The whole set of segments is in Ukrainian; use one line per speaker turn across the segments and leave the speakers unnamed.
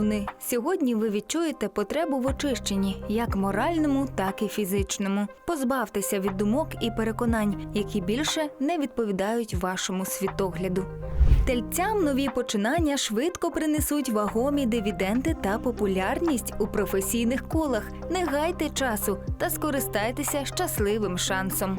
Овни, сьогодні ви відчуєте потребу в очищенні, як моральному, так і фізичному. Позбавтеся від думок і переконань, які більше не відповідають вашому світогляду. Тельцям нові починання швидко принесуть вагомі дивіденди та популярність у професійних колах. Не гайте часу та скористайтеся щасливим шансом.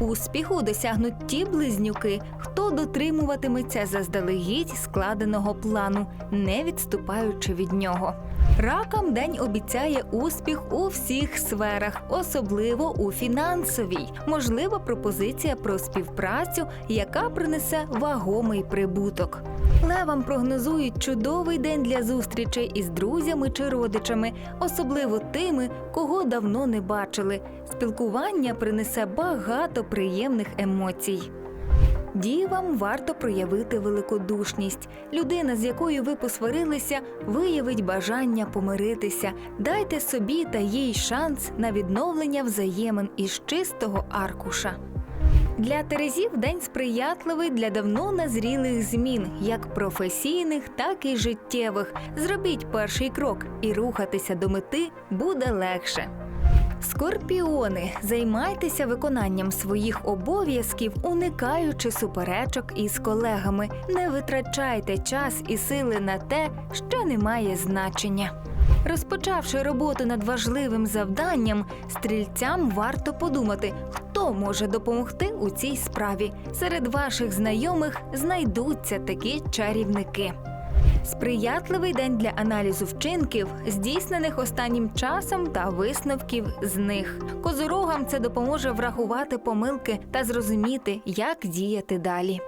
Успіху досягнуть ті близнюки, хто дотримуватиметься заздалегідь складеного плану, не відступаючи від нього. Ракам день обіцяє успіх у всіх сферах, особливо у фінансовій. Можлива пропозиція про співпрацю, яка принесе вагомий прибуток. Левам прогнозують чудовий день для зустрічей із друзями чи родичами, особливо тими, кого давно не бачили. Спілкування принесе багато приємних емоцій. Дівам варто проявити великодушність. Людина, з якою ви посварилися, виявить бажання помиритися. Дайте собі та їй шанс на відновлення взаємин із чистого аркуша. Для Терезів день сприятливий для давно назрілих змін, як професійних, так і життєвих. Зробіть перший крок і рухатися до мети буде легше. Скорпіони, займайтеся виконанням своїх обов'язків, уникаючи суперечок із колегами. Не витрачайте час і сили на те, що не має значення. Розпочавши роботу над важливим завданням, стрільцям варто подумати, хто може допомогти у цій справі. Серед ваших знайомих знайдуться такі чарівники. Сприятливий день для аналізу вчинків, здійснених останнім часом та висновків з них. Козорогам це допоможе врахувати помилки та зрозуміти, як діяти далі.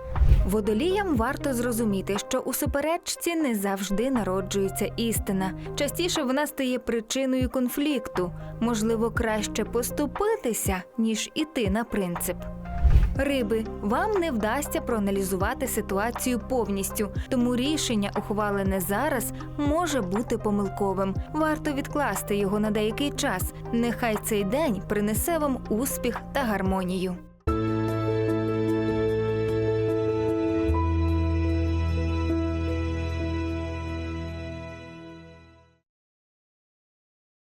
Водоліям варто зрозуміти, що у суперечці не завжди народжується істина. Частіше вона стає причиною конфлікту. Можливо, краще поступитися, ніж іти на принцип. Риби, вам не вдасться проаналізувати ситуацію повністю, тому рішення, ухвалене зараз, може бути помилковим. Варто відкласти його на деякий час. Нехай цей день принесе вам успіх та гармонію.